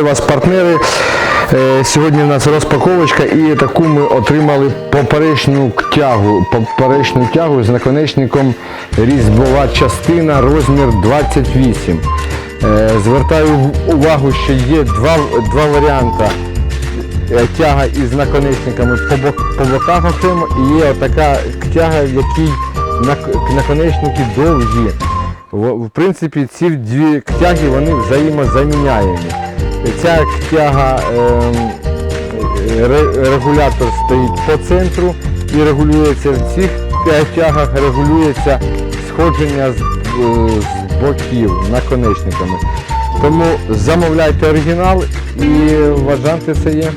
Вас, партнери. Е, Сьогодні в нас розпаковочка і таку ми отримали поперечну тягу. Поперечну тягу з наконечником різьбова частина розмір 28. Е, Звертаю увагу, що є два, два варіанти. Е, Тяга із наконечниками по, бок- по боках окремо і є така тяга, в якій наконечники довгі. В, принципі, ці дві тяги вони взаємозаміняємі. Ця тяга ем, ре- регулятор стоїть по центру і регулюється в цих тягах, регулюється сходження з, е, з боків наконечниками. Тому замовляйте оригінал і вважайте це є.